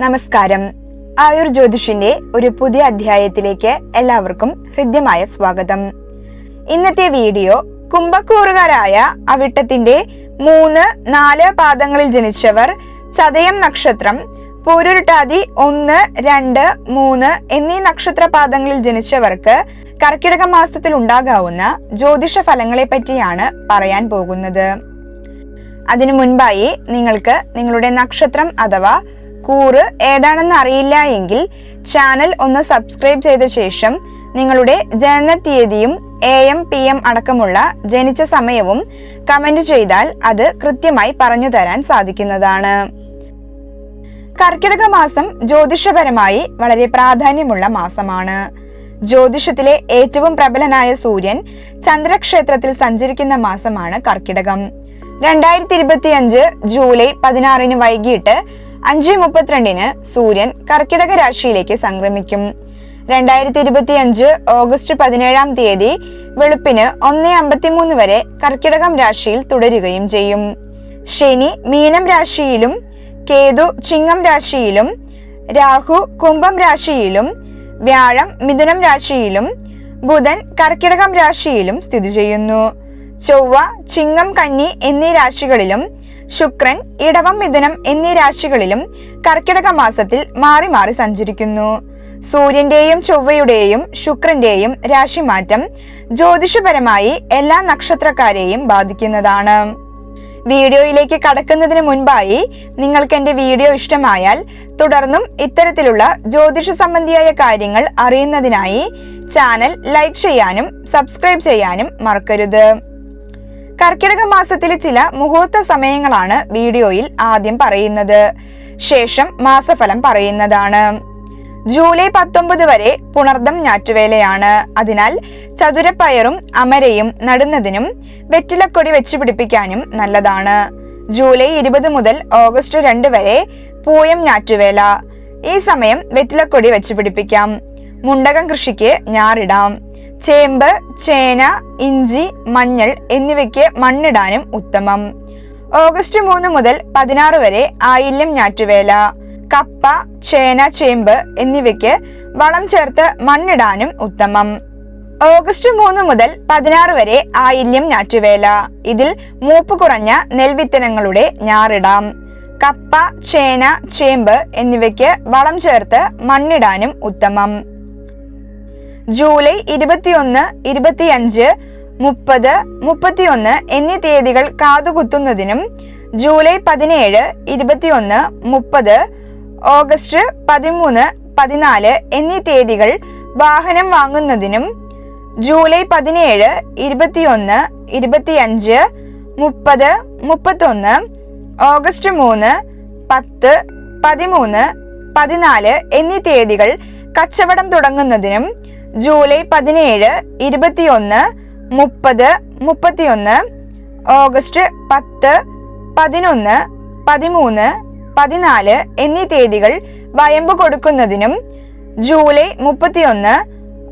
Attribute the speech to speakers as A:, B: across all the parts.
A: നമസ്കാരം. ആയുർ ജ്യോതിഷിന്റെ ഒരു പുതിയ അധ്യായത്തിലേക്ക് എല്ലാവർക്കും ഹൃദ്യമായ സ്വാഗതം. ഇന്നത്തെ വീഡിയോ കുംഭക്കൂറുകാരായ അവിട്ടത്തിന്റെ മൂന്ന് നാല് പാദങ്ങളിൽ ജനിച്ചവർ ചതയം നക്ഷത്രം പൂരുരുട്ടാതി ഒന്ന് രണ്ട് മൂന്ന് എന്നീ നക്ഷത്ര പാദങ്ങളിൽ ജനിച്ചവർക്ക് കർക്കിടക മാസത്തിൽ ഉണ്ടാകാവുന്ന ജ്യോതിഷ ഫലങ്ങളെ പറ്റിയാണ് പറയാൻ പോകുന്നത്. അതിനു മുൻപായി നിങ്ങൾക്ക് നിങ്ങളുടെ നക്ഷത്രം അഥവാ കൂറ് ഏതാണെന്ന് അറിയില്ല എങ്കിൽ ചാനൽ ഒന്ന് സബ്സ്ക്രൈബ് ചെയ്ത ശേഷം നിങ്ങളുടെ ജനന തീയതിയും എ എം പി എം അടക്കമുള്ള ജനിച്ച സമയവും കമന്റ് ചെയ്താൽ അത് കൃത്യമായി പറഞ്ഞു തരാൻ സാധിക്കുന്നതാണ്. കർക്കിടക മാസം ജ്യോതിഷപരമായി വളരെ പ്രാധാന്യമുള്ള മാസമാണ്. ജ്യോതിഷത്തിലെ ഏറ്റവും പ്രബലനായ സൂര്യൻ ചന്ദ്രക്ഷേത്രത്തിൽ സഞ്ചരിക്കുന്ന മാസമാണ് കർക്കിടകം. രണ്ടായിരത്തി ഇരുപത്തിയഞ്ച് ജൂലൈ പതിനാറിന് വൈകിട്ട് അഞ്ച് മുപ്പത്തിരണ്ടിന് സൂര്യൻ കർക്കിടക രാശിയിലേക്ക് സംക്രമിക്കും. രണ്ടായിരത്തി ഇരുപത്തി അഞ്ച് ഓഗസ്റ്റ് പതിനേഴാം തീയതി വെളുപ്പിന് ഒന്ന് അമ്പത്തിമൂന്ന് വരെ കർക്കിടകം രാശിയിൽ തുടരുകയും ചെയ്യും. ശനി മീനം രാശിയിലും കേതു ചിങ്ങം രാശിയിലും രാഹു കുംഭം രാശിയിലും വ്യാഴം മിഥുനം രാശിയിലും ബുധൻ കർക്കിടകം രാശിയിലും സ്ഥിതി ചെയ്യുന്നു. ചൊവ്വ ചിങ്ങം കന്നി എന്നീ രാശികളിലും ശുക്രൻ ഇടവം മിഥുനം എന്നീ രാശികളിലും കർക്കിടക മാസത്തിൽ മാറി മാറി സഞ്ചരിക്കുന്നു. സൂര്യന്റെയും ചൊവ്വയുടെയും ശുക്രന്റെയും രാശിമാറ്റം ജ്യോതിഷപരമായി എല്ലാ നക്ഷത്രക്കാരെയും ബാധിക്കുന്നതാണ്. വീഡിയോയിലേക്ക് കടക്കുന്നതിന് മുൻപായി നിങ്ങൾക്ക് എന്റെ വീഡിയോ ഇഷ്ടമായാൽ തുടർന്നും ഇത്തരത്തിലുള്ള ജ്യോതിഷ സംബന്ധിയായ കാര്യങ്ങൾ അറിയുന്നതിനായി ചാനൽ ലൈക്ക് ചെയ്യാനും സബ്സ്ക്രൈബ് ചെയ്യാനും മറക്കരുത്. കർക്കിടക മാസത്തിലെ ചില മുഹൂർത്ത സമയങ്ങളാണ് വീഡിയോയിൽ ആദ്യം പറയുന്നത്. ശേഷം മാസഫലം പറയുന്നതാണ്. ജൂലൈ പത്തൊമ്പത് വരെ പുണർദം ഞാറ്റുവേലയാണ്. അതിനാൽ ചതുരപ്പയറും അമരയും നടുന്നതിനും വെറ്റിലക്കൊടി വെച്ചു പിടിപ്പിക്കാനും നല്ലതാണ്. ജൂലൈ ഇരുപത് മുതൽ ഓഗസ്റ്റ് രണ്ട് വരെ പൂയം ഞാറ്റുവേല. ഈ സമയം വെറ്റിലക്കൊടി വെച്ചു മുണ്ടകം കൃഷിക്ക് ഞാറിടാം. ചേമ്പ് ചേന ഇഞ്ചി മഞ്ഞൾ എന്നിവയ്ക്ക് മണ്ണിടാനും ഉത്തമം. ഓഗസ്റ്റ് മൂന്ന് മുതൽ പതിനാറ് വരെ ആയില്യം ഞാറ്റുവേല. കപ്പ ചേന ചേമ്പ് എന്നിവയ്ക്ക് വളം ചേർത്ത് മണ്ണിടാനും ഉത്തമം. ഓഗസ്റ്റ് മൂന്ന് മുതൽ പതിനാറ് വരെ ആയില്യം ഞാറ്റുവേല. ഇതിൽ മൂപ്പ് കുറഞ്ഞ നെൽവിത്തനങ്ങളുടെ ഞാറിടാം. കപ്പ ചേന ചേമ്പ് എന്നിവയ്ക്ക് വളം ചേർത്ത് മണ്ണിടാനും ഉത്തമം. ജൂലൈ ഇരുപത്തിയൊന്ന് ഇരുപത്തിയഞ്ച് മുപ്പത് മുപ്പത്തിയൊന്ന് എന്നീ തീയതികൾ കാതുകുത്തുന്നതിനും ജൂലൈ പതിനേഴ് ഇരുപത്തിയൊന്ന് മുപ്പത് ഓഗസ്റ്റ് പതിമൂന്ന് പതിനാല് എന്നീ തീയതികൾ വാഹനം വാങ്ങുന്നതിനും ജൂലൈ പതിനേഴ് ഇരുപത്തിയൊന്ന് ഇരുപത്തിയഞ്ച് മുപ്പത് മുപ്പത്തൊന്ന് ഓഗസ്റ്റ് മൂന്ന് പത്ത് പതിമൂന്ന് പതിനാല് എന്നീ തീയതികൾ കച്ചവടം തുടങ്ങുന്നതിനും ജൂലൈ പതിനേഴ് ഇരുപത്തിയൊന്ന് മുപ്പത് മുപ്പത്തിയൊന്ന് ഓഗസ്റ്റ് പത്ത് പതിനൊന്ന് പതിമൂന്ന് പതിനാല് എന്നീ തീയതികൾ വയമ്പ് കൊടുക്കുന്നതിനും ജൂലൈ മുപ്പത്തിയൊന്ന്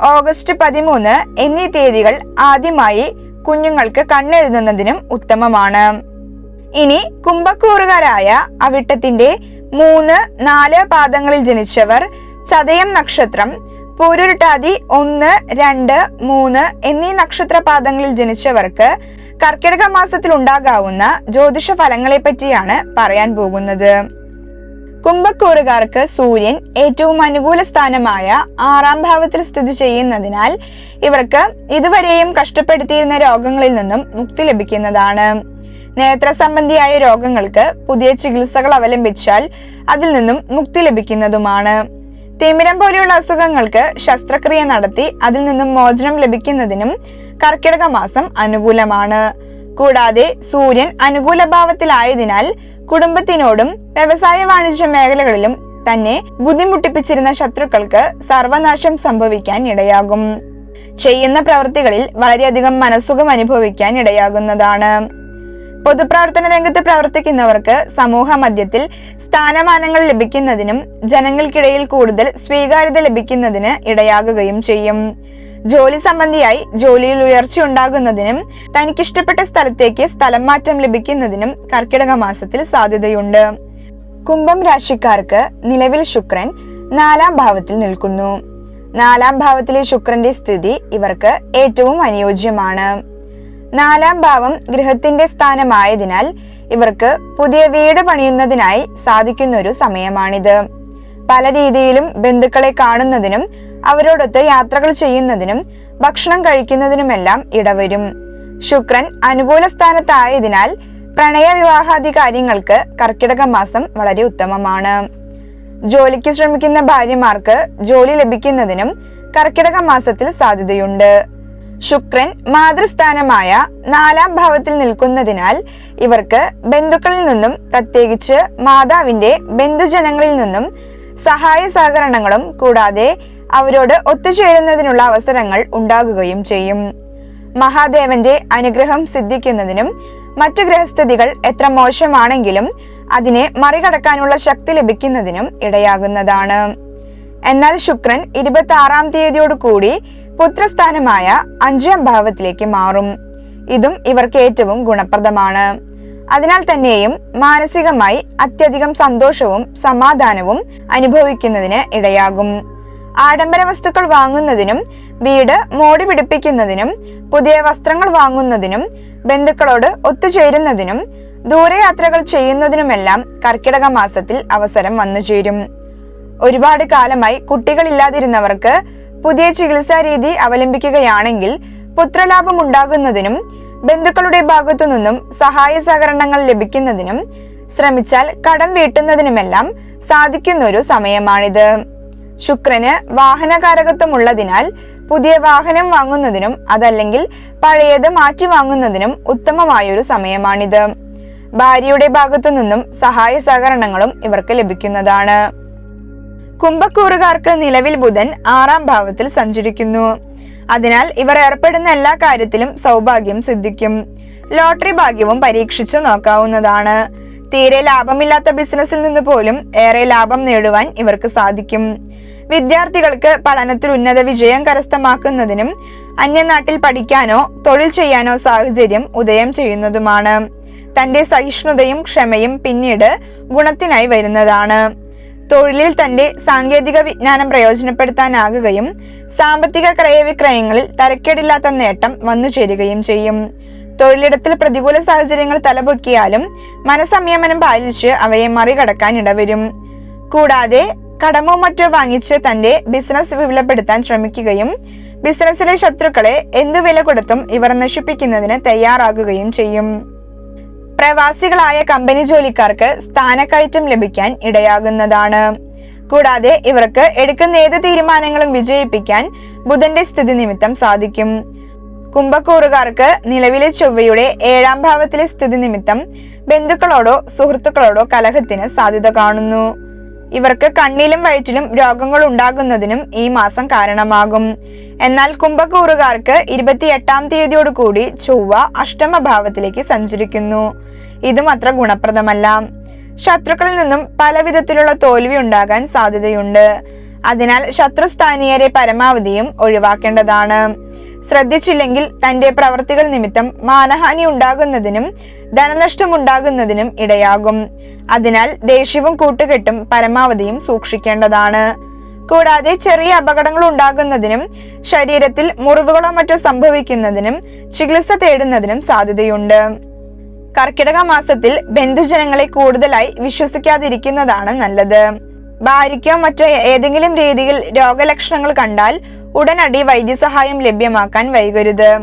A: ഓഗസ്റ്റ് പതിമൂന്ന് എന്നീ തീയതികൾ ആദ്യമായി കുഞ്ഞുങ്ങൾക്ക് കണ്ണെഴുതുന്നതിനും ഉത്തമമാണ്. ഇനി കുംഭക്കൂറുകാരായ അവിട്ടത്തിന്റെ മൂന്ന് നാല് പാദങ്ങളിൽ ജനിച്ചവർ ചതയം നക്ഷത്രം പൂരുരുട്ടാതി ഒന്ന് രണ്ട് മൂന്ന് എന്നീ നക്ഷത്രപാദങ്ങളിൽ ജനിച്ചവർക്ക് കർക്കിടക മാസത്തിൽ ഉണ്ടാകാവുന്ന ജ്യോതിഷ ഫലങ്ങളെ പറ്റിയാണ് പറയാൻ പോകുന്നത്. കുംഭക്കൂറുകാർക്ക് സൂര്യൻ ഏറ്റവും അനുകൂല സ്ഥാനമായ ആറാം ഭാവത്തിൽ സ്ഥിതി ചെയ്യുന്നതിനാൽ ഇവർക്ക് ഇതുവരെയും കഷ്ടപ്പെടുത്തിയിരുന്ന രോഗങ്ങളിൽ നിന്നും മുക്തി ലഭിക്കുന്നതാണ്. നേത്ര സംബന്ധിയായ രോഗങ്ങൾക്ക് പുതിയ ചികിത്സകൾ അവലംബിച്ചാൽ അതിൽ നിന്നും മുക്തി ലഭിക്കുന്നതുമാണ്. തിമിരം പോലെയുള്ള അസുഖങ്ങൾക്ക് ശസ്ത്രക്രിയ നടത്തി അതിൽ നിന്നും മോചനം ലഭിക്കുന്നതിനും കർക്കിടക മാസം അനുകൂലമാണ്. കൂടാതെ സൂര്യൻ അനുകൂല ഭാവത്തിലായതിനാൽ കുടുംബത്തിനോടും വ്യവസായ വാണിജ്യ മേഖലകളിലും തന്നെ ബുദ്ധിമുട്ടിപ്പിച്ചിരുന്ന ശത്രുക്കൾക്ക് സർവനാശം സംഭവിക്കാൻ ഇടയാകും. ചെയ്യുന്ന പ്രവൃത്തികളിൽ വളരെയധികം മനസ്സുഖം അനുഭവിക്കാൻ ഇടയാകുന്നതാണ്. പൊതുപ്രവർത്തന രംഗത്ത് പ്രവർത്തിക്കുന്നവർക്ക് സമൂഹ മധ്യത്തിൽ സ്ഥാനമാനങ്ങൾ ലഭിക്കുന്നതിനും ജനങ്ങൾക്കിടയിൽ കൂടുതൽ സ്വീകാര്യത ലഭിക്കുന്നതിന് ഇടയാകുകയും ചെയ്യും. ജോലി സംബന്ധിയായി ജോലിയിൽ ഉയർച്ച ഉണ്ടാകുന്നതിനും തനിക്കിഷ്ടപ്പെട്ട സ്ഥലത്തേക്ക് സ്ഥലം മാറ്റം ലഭിക്കുന്നതിനും കർക്കിടക മാസത്തിൽ സാധ്യതയുണ്ട്. കുംഭം രാശിക്കാർക്ക് നിലവിൽ ശുക്രൻ നാലാം ഭാവത്തിൽ നിൽക്കുന്നു. നാലാം ഭാവത്തിലെ ശുക്രന്റെ സ്ഥിതി ഇവർക്ക് ഏറ്റവും അനുയോജ്യമാണ്. നാലാം ഭാവം ഗൃഹത്തിന്റെ സ്ഥാനമായതിനാൽ ഇവർക്ക് പുതിയ വീട് പണിയുന്നതിനായി സാധിക്കുന്ന ഒരു സമയമാണിത്. പല രീതിയിലും ബന്ധുക്കളെ കാണുന്നതിനും അവരോടൊത്ത് യാത്രകൾ ചെയ്യുന്നതിനും ഭക്ഷണം കഴിക്കുന്നതിനുമെല്ലാം ഇടവരും. ശുക്രൻ അനുകൂല സ്ഥാനത്തായതിനാൽ പ്രണയ വിവാഹാദി കാര്യങ്ങൾക്ക് കർക്കിടക മാസം വളരെ ഉത്തമമാണ്. ജോലിക്ക് ശ്രമിക്കുന്ന ഭാര്യമാർക്ക് ജോലി ലഭിക്കുന്നതിനും കർക്കിടക മാസത്തിൽ സാധ്യതയുണ്ട്. ശുക്രൻ മാതൃസ്ഥാനമായ നാലാം ഭാവത്തിൽ നിൽക്കുന്നതിനാൽ ഇവർക്ക് ബന്ധുക്കളിൽ നിന്നും പ്രത്യേകിച്ച് മാതാവിന്റെ ബന്ധുജനങ്ങളിൽ നിന്നും സഹായ സഹകരണങ്ങളും കൂടാതെ അവരോട് ഒത്തുചേരുന്നതിനുള്ള അവസരങ്ങൾ ഉണ്ടാകുകയും ചെയ്യും. മഹാദേവന്റെ അനുഗ്രഹം സിദ്ധിക്കുന്നതിനും മറ്റു ഗ്രഹസ്ഥിതികൾ എത്ര മോശമാണെങ്കിലും അതിനെ മറികടക്കാനുള്ള ശക്തി ലഭിക്കുന്നതിനും ഇടയാകുന്നതാണ്. എന്നാൽ ശുക്രൻ ഇരുപത്തി ആറാം തീയതിയോടുകൂടി കൂടി പുത്രസ്ഥാനമായ അഞ്ചാം ഭാവത്തിലേക്ക് മാറും. ഇതും ഇവർക്ക് ഏറ്റവും ഗുണപ്രദമാണ്. അതിനാൽ തന്നെയും മാനസികമായി അത്യധികം സന്തോഷവും സമാധാനവും അനുഭവിക്കുന്നതിന് ഇടയാകും. ആഡംബര വസ്തുക്കൾ വാങ്ങുന്നതിനും വീട് മോടി പിടിപ്പിക്കുന്നതിനും പുതിയ വസ്ത്രങ്ങൾ വാങ്ങുന്നതിനും ബന്ധുക്കളോട് ഒത്തുചേരുന്നതിനും ദൂരയാത്രകൾ ചെയ്യുന്നതിനുമെല്ലാം കർക്കിടക മാസത്തിൽ അവസരം വന്നുചേരും. ഒരുപാട് കാലമായി കുട്ടികളില്ലാതിരുന്നവർക്ക് പുതിയ ചികിത്സാ രീതി അവലംബിക്കുകയാണെങ്കിൽ പുത്രലാഭം ഉണ്ടാകുന്നതിനും ബന്ധുക്കളുടെ ഭാഗത്തു നിന്നും സഹായ സഹകരണങ്ങൾ ലഭിക്കുന്നതിനും ശ്രമിച്ചാൽ കടം വീട്ടുന്നതിനുമെല്ലാം സാധിക്കുന്ന ഒരു സമയമാണിത്. ശുക്രന് വാഹനകാരകത്വം ഉള്ളതിനാൽ പുതിയ വാഹനം വാങ്ങുന്നതിനും അതല്ലെങ്കിൽ പഴയത് മാറ്റി വാങ്ങുന്നതിനും ഉത്തമമായൊരു സമയമാണിത്. ഭാര്യയുടെ ഭാഗത്തു നിന്നും സഹായ സഹകരണങ്ങളും ഇവർക്ക് ലഭിക്കുന്നതാണ്. കുംഭക്കൂറുകാർക്ക് നിലവിൽ ബുധൻ ആറാം ഭാവത്തിൽ സഞ്ചരിക്കുന്നു. അതിനാൽ ഇവർ ഏർപ്പെടുന്ന എല്ലാ കാര്യത്തിലും സൗഭാഗ്യം സിദ്ധിക്കും. ലോട്ടറി ഭാഗ്യവും പരീക്ഷിച്ചു നോക്കാവുന്നതാണ്. തീരെ ലാഭമില്ലാത്ത ബിസിനസ്സിൽ നിന്ന് പോലും ഏറെ ലാഭം നേടുവാൻ ഇവർക്ക് സാധിക്കും. വിദ്യാർത്ഥികൾക്ക് പഠനത്തിൽ ഉന്നത വിജയം കരസ്ഥമാക്കുന്നതിനും അന്യനാട്ടിൽ പഠിക്കാനോ തൊഴിൽ ചെയ്യാനോ സാഹചര്യം ഉദയം ചെയ്യുന്നതുമാണ്. തന്റെ സഹിഷ്ണുതയും ക്ഷമയും പിന്നീട് ഗുണത്തിനായി വരുന്നതാണ്. തൊഴിലിൽ തന്റെ സാങ്കേതിക വിജ്ഞാനം പ്രയോജനപ്പെടുത്താനാകുകയും സാമ്പത്തിക ക്രയവിക്രയങ്ങളിൽ തരക്കേടില്ലാത്ത നേട്ടം വന്നു ചേരുകയും ചെയ്യും. തൊഴിലിടത്തിൽ പ്രതികൂല സാഹചര്യങ്ങൾ തലപൊക്കിയാലും മനസംയമനം പാലിച്ച് അവയെ മറികടക്കാൻ ഇടവരും. കൂടാതെ കടമോ മറ്റോ വാങ്ങിച്ച് തന്റെ ബിസിനസ് വിപുലപ്പെടുത്താൻ ശ്രമിക്കുകയും ബിസിനസ്സിലെ ശത്രുക്കളെ എന്തു വില കൊടുത്തും ഇവർ നശിപ്പിക്കുന്നതിന് തയ്യാറാകുകയും ചെയ്യും. പ്രവാസികളായ കമ്പനി ജോലിക്കാർക്ക് സ്ഥാനക്കയറ്റം ലഭിക്കാൻ ഇടയാകുന്നതാണ്. കൂടാതെ ഇവർക്ക് എടുക്കുന്ന ഏത് തീരുമാനങ്ങളും വിജയിപ്പിക്കാൻ ബുധന്റെ സ്ഥിതി നിമിത്തം സാധിക്കും. കുംഭക്കൂറുകാർക്ക് നിലവിലെ ചൊവ്വയുടെ ഏഴാം ഭാവത്തിലെ സ്ഥിതി നിമിത്തം ബന്ധുക്കളോടോ സുഹൃത്തുക്കളോടോ കലഹത്തിന് സാധ്യത കാണുന്നു. ഇവർക്ക് കണ്ണിലും വയറ്റിലും രോഗങ്ങൾ ഉണ്ടാകുന്നതിനും ഈ മാസം കാരണമാകും. എന്നാൽ കുംഭക്കൂറുകാർക്ക് ഇരുപത്തിയെട്ടാം തീയതിയോട് കൂടി ചൊവ്വ അഷ്ടമഭാവത്തിലേക്ക് സഞ്ചരിക്കുന്നു. ഇതും അത്ര ഗുണപ്രദമല്ല. ശത്രുക്കളിൽ നിന്നും പല വിധത്തിലുള്ള തോൽവി ഉണ്ടാകാൻ സാധ്യതയുണ്ട്. അതിനാൽ ശത്രുസ്ഥാനീയരെ പരമാവധിയും ഒഴിവാക്കേണ്ടതാണ്. ശ്രദ്ധിച്ചില്ലെങ്കിൽ തന്റെ പ്രവർത്തികൾ നിമിത്തം മാനഹാനി ഉണ്ടാകുന്നതിനും ധനനഷ്ടം ഉണ്ടാകുന്നതിനും ഇടയാകും. അതിനാൽ ദേഷ്യവും കൂട്ടുകെട്ടും പരമാവധിയും സൂക്ഷിക്കേണ്ടതാണ്. കൂടാതെ ചെറിയ അപകടങ്ങൾ ഉണ്ടാകുന്നതിനും ശരീരത്തിൽ മുറിവുകളോ മറ്റോ സംഭവിക്കുന്നതിനും ചികിത്സ തേടുന്നതിനും സാധ്യതയുണ്ട്. കർക്കിടക മാസത്തിൽ ബന്ധുജനങ്ങളെ കൂടുതലായി വിശ്വസിക്കാതിരിക്കുന്നതാണ് നല്ലത്. ഭാര്യയ്ക്കോ മറ്റോ ഏതെങ്കിലും രീതിയിൽ രോഗലക്ഷണങ്ങൾ കണ്ടാൽ ഉടനടി വൈദ്യസഹായം ലഭ്യമാക്കാൻ വൈകരുത്.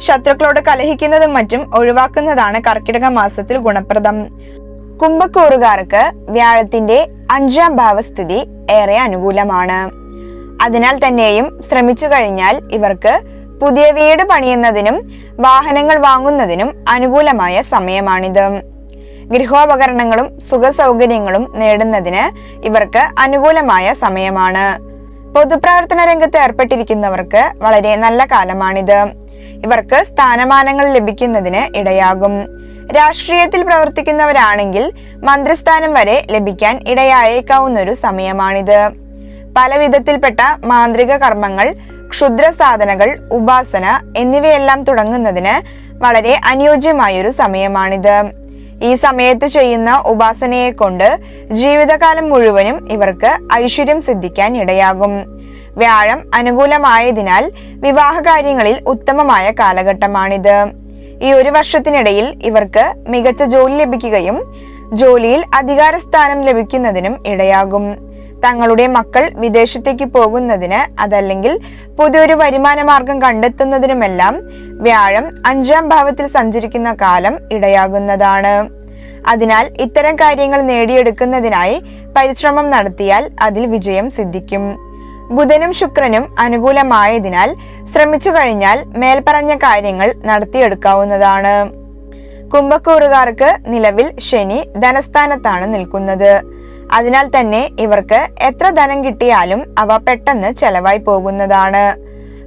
A: ശത്രുക്കളോട് കലഹിക്കുന്നതും മറ്റും ഒഴിവാക്കുന്നതാണ് കർക്കിടക മാസത്തിൽ ഗുണപ്രദം. കുംഭക്കൂറുകാർക്ക് വ്യാഴത്തിന്റെ അഞ്ചാം ഭാവസ്ഥിതി ഏറെ അനുകൂലമാണ്. അതിനാൽ തന്നെയും ശ്രമിച്ചു കഴിഞ്ഞാൽ ഇവർക്ക് പുതിയ വീട് പണിയുന്നതിനും വാഹനങ്ങൾ വാങ്ങുന്നതിനും അനുകൂലമായ സമയമാണിത്. ഗൃഹോപകരണങ്ങളും സുഖസൗകര്യങ്ങളും നേടുന്നതിന് ഇവർക്ക് അനുകൂലമായ സമയമാണ്. പൊതുപ്രവർത്തന രംഗത്ത് ഏർപ്പെട്ടിരിക്കുന്നവർക്ക് വളരെ നല്ല കാലമാണിത്. ഇവർക്ക് സ്ഥാനമാനങ്ങൾ ലഭിക്കുന്നതിന് ഇടയാകും. രാഷ്ട്രീയത്തിൽ പ്രവർത്തിക്കുന്നവരാണെങ്കിൽ മന്ത്രിസ്ഥാനം വരെ ലഭിക്കാൻ ഇടയായേക്കാവുന്ന ഒരു സമയമാണിത്. പല വിധത്തിൽപ്പെട്ട മാന്ത്രിക കർമ്മങ്ങൾ ക്ഷുദ്ര സാധനകൾ ഉപാസന എന്നിവയെല്ലാം തുടങ്ങുന്നതിന് വളരെ അനുയോജ്യമായൊരു സമയമാണിത്. ഈ സമയത്ത് ചെയ്യുന്ന ഉപാസനയെ കൊണ്ട് ജീവിതകാലം മുഴുവനും ഇവർക്ക് ഐശ്വര്യം സിദ്ധിക്കാൻ ഇടയാകും. വ്യാഴം അനുകൂലമായതിനാൽ വിവാഹകാര്യങ്ങളിൽ ഉത്തമമായ കാലഘട്ടമാണിത്. ഈ ഒരു വർഷത്തിനിടയിൽ ഇവർക്ക് മികച്ച ജോലി ലഭിക്കുകയും ജോലിയിൽ അധികാരസ്ഥാനം ലഭിക്കുന്നതിനും ഇടയാകും. തങ്ങളുടെ മക്കൾ വിദേശത്തേക്ക് പോകുന്നതിന് അതല്ലെങ്കിൽ പുതിയൊരു വരുമാന മാർഗം കണ്ടെത്തുന്നതിനുമെല്ലാം വ്യാഴം അഞ്ചാം ഭാവത്തിൽ സഞ്ചരിക്കുന്ന കാലം ഇടയാകുന്നതാണ്. അതിനാൽ ഇത്തരം കാര്യങ്ങൾ നേടിയെടുക്കുന്നതിനായി പരിശ്രമം നടത്തിയാൽ അതിൽ വിജയം സിദ്ധിക്കും. ബുധനും ശുക്രനും അനുകൂലമായതിനാൽ ശ്രമിച്ചു കഴിഞ്ഞാൽ മേൽപ്പറഞ്ഞ കാര്യങ്ങൾ നടത്തിയെടുക്കാവുന്നതാണ്. കുംഭക്കൂറുകാർക്ക് നിലവിൽ ശനി ധനസ്ഥാനത്താണ് നിൽക്കുന്നത്. അതിനാൽ തന്നെ ഇവർക്ക് എത്ര ധനം കിട്ടിയാലും അവ പെട്ടെന്ന് ചെലവായി പോകുന്നതാണ്.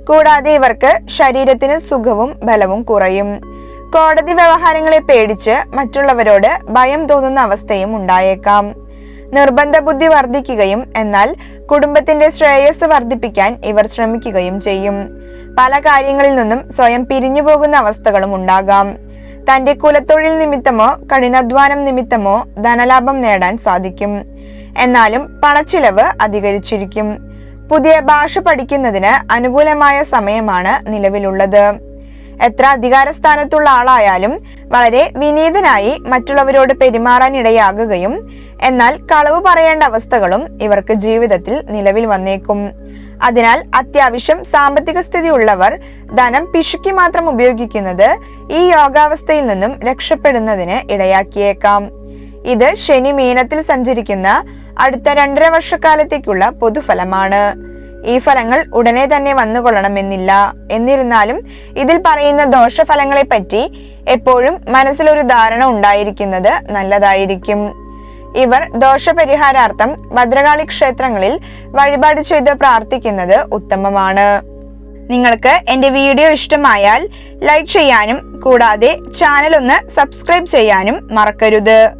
A: കൂടാതെ ഇവർക്ക് ശരീരത്തിന് സുഖവും ബലവും കുറയും. കോടതി വ്യവഹാരങ്ങളെ പേടിച്ച് മറ്റുള്ളവരോട് ഭയം തോന്നുന്ന അവസ്ഥയും ഉണ്ടായേക്കാം. നിർബന്ധ ബുദ്ധി വർദ്ധിക്കുകയും എന്നാൽ കുടുംബത്തിന്റെ ശ്രേയസ് വർദ്ധിപ്പിക്കാൻ ഇവർ ശ്രമിക്കുകയും ചെയ്യും. പല കാര്യങ്ങളിൽ നിന്നും സ്വയം പിരിഞ്ഞു പോകുന്ന അവസ്ഥകളും ഉണ്ടാകാം. തന്റെ കുലത്തൊഴിൽ നിമിത്തമോ കഠിനാധ്വാനം നിമിത്തമോ ധനലാഭം നേടാൻ സാധിക്കും. എന്നാലും പണച്ചിലവ് അധികരിച്ചിരിക്കും. പുതിയ ഭാഷ പഠിക്കുന്നതിന് അനുകൂലമായ സമയമാണ് നിലവിലുള്ളത്. എത്ര അധികാരസ്ഥാനത്തുള്ള ആളായാലും വളരെ വിനീതനായി മറ്റുള്ളവരോട് പെരുമാറാൻ ഇടയാകുകയും എന്നാൽ കളവ് പറയേണ്ട അവസ്ഥകളും ഇവർക്ക് ജീവിതത്തിൽ നിലവിൽ വന്നേക്കും. അതിനാൽ അത്യാവശ്യം സാമ്പത്തിക സ്ഥിതി ഉള്ളവർ ധനം പിശുക്കി മാത്രം ഉപയോഗിക്കുന്നത് ഈ യോഗാവസ്ഥയിൽ നിന്നും രക്ഷപ്പെടുന്നതിന് ഇടയാക്കിയേക്കാം. ഇത് ശനി മീനത്തിൽ സഞ്ചരിക്കുന്ന അടുത്ത രണ്ടര വർഷക്കാലത്തേക്കുള്ള പൊതുഫലമാണ്. ഈ ഫലങ്ങൾ ഉടനെ തന്നെ വന്നുകൊള്ളണമെന്നില്ല. എന്നിരുന്നാലും ഇതിൽ പറയുന്ന ദോഷഫലങ്ങളെ പറ്റി എപ്പോഴും മനസ്സിലൊരു ധാരണ ഉണ്ടായിരിക്കുന്നത് നല്ലതായിരിക്കും. ഇവർ ദോഷപരിഹാരാർത്ഥം ഭദ്രകാളി ക്ഷേത്രങ്ങളിൽ വഴിപാട് ചെയ്ത് പ്രാർത്ഥിക്കുന്നത് ഉത്തമമാണ്. നിങ്ങൾക്ക് എന്റെ വീഡിയോ ഇഷ്ടമായാൽ ലൈക്ക് ചെയ്യാനും കൂടാതെ ചാനൽ ഒന്ന് സബ്സ്ക്രൈബ് ചെയ്യാനും മറക്കരുത്.